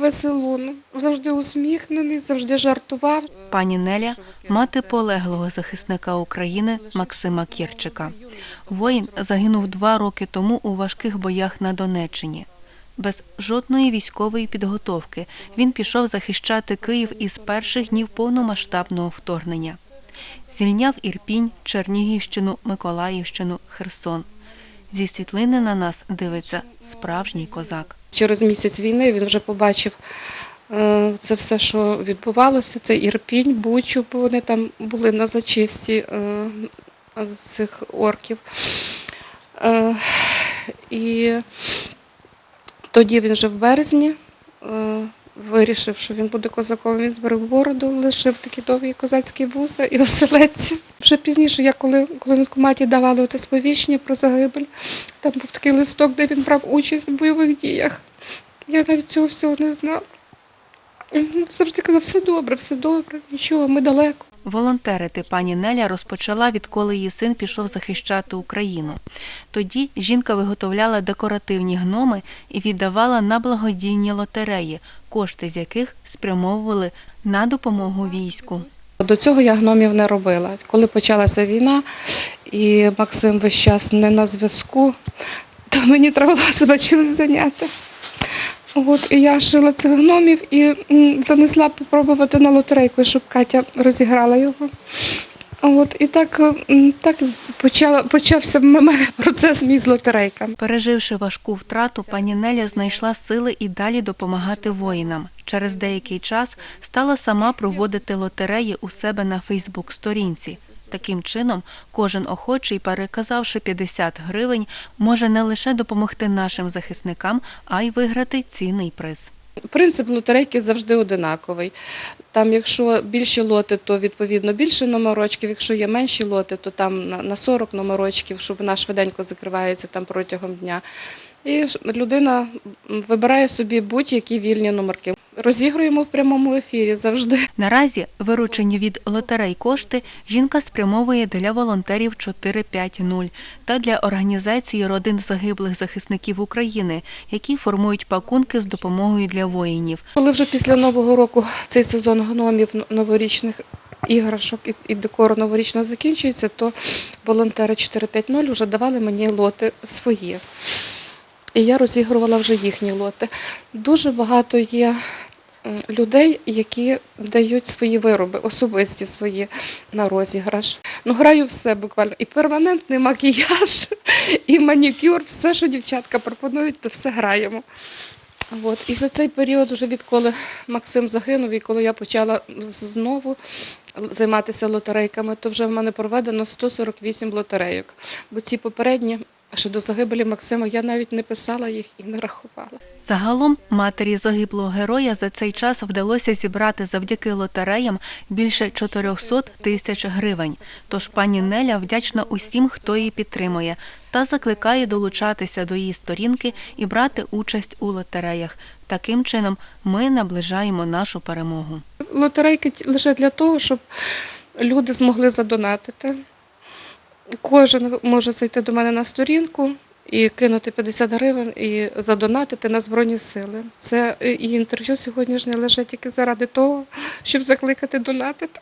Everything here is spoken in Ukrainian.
веселун, завжди усміхнений, завжди жартував. Пані Неля мати полеглого захисника України Максима Кірчика. Воїн загинув два роки тому у важких боях на Донеччині. Без жодної військової підготовки він пішов захищати Київ із перших днів повномасштабного вторгнення. Звільняв Ірпінь, Чернігівщину, Миколаївщину, Херсон. Зі світлини на нас дивиться справжній козак. Через місяць війни він вже побачив е, це все, що відбувалося. Це Ірпінь, Бучу, бо вони там були на зачисті е, цих орків. Е, І тоді він вже в березні е, вирішив, що він буде козаком. Він зберіг бороду, лишив такі довгі козацькі вуса і оселедці. Вже пізніше, я коли, коли в коматі давали оце сповіщення про загибель, там був такий листок, де він брав участь в бойових діях. Я навіть цього всього не знала. Завжди казав, все добре, все добре, нічого, ми далеко. Волонтерити пані Неля розпочала, відколи її син пішов захищати Україну. Тоді жінка виготовляла декоративні гноми і віддавала на благодійні лотереї, кошти з яких спрямовували на допомогу війську. До цього я гномів не робила. Коли почалася війна, і Максим весь час не на зв'язку, то мені треба було себе чимось зайняти. От, я шила цих гномів і занесла попробувати на лотерейку, щоб Катя розіграла його. От, і так, так почала, почався в мене процес мій з лотерейками. Переживши важку втрату, пані Неля знайшла сили і далі допомагати воїнам. Через деякий час стала сама проводити лотереї у себе на Фейсбук-сторінці. Таким чином, кожен охочий, переказавши 50 гривень, може не лише допомогти нашим захисникам, а й виграти цінний приз. Принцип лотерейки завжди одинаковий. Там, якщо більші лоти, то відповідно більше номерочків. Якщо є менші лоти, то там на- на 40 номерочків, що вона швиденько закривається там протягом дня. І людина вибирає собі будь-які вільні номерки. Розігруємо в прямому ефірі завжди. Наразі виручені від лотерей кошти жінка спрямовує для волонтерів 450 та для організації родин загиблих захисників України, які формують пакунки з допомогою для воїнів. Коли вже після Нового року цей сезон гномів новорічних іграшок і, декору новорічного закінчується, то волонтери 450 вже давали мені лоти свої. І я розігрувала вже їхні лоти. Дуже багато є людей, які дають свої вироби, особисті свої на розіграш. Ну, граю все буквально. І перманентний макіяж, і манікюр, все, що дівчатка пропонують, то все граємо. От. І за цей період, вже відколи Максим загинув, і коли я почала знову займатися лотерейками, то вже в мене проведено 148 лотерейок. Бо ці попередні, ще до загибелі Максима, я навіть не писала їх і не рахувала. Загалом матері загиблого героя за цей час вдалося зібрати завдяки лотереям більше 400 тисяч гривень. Тож пані Неля вдячна усім, хто її підтримує, та закликає долучатися до її сторінки і брати участь у лотереях. Таким чином ми наближаємо нашу перемогу. Лотерейки лише для того, щоб люди змогли задонатити. Кожен може зайти до мене на сторінку і кинути 50 гривень і задонатити на Збройні Сили. Це і інтерв'ю сьогоднішнє лежить тільки заради того, щоб закликати донатити.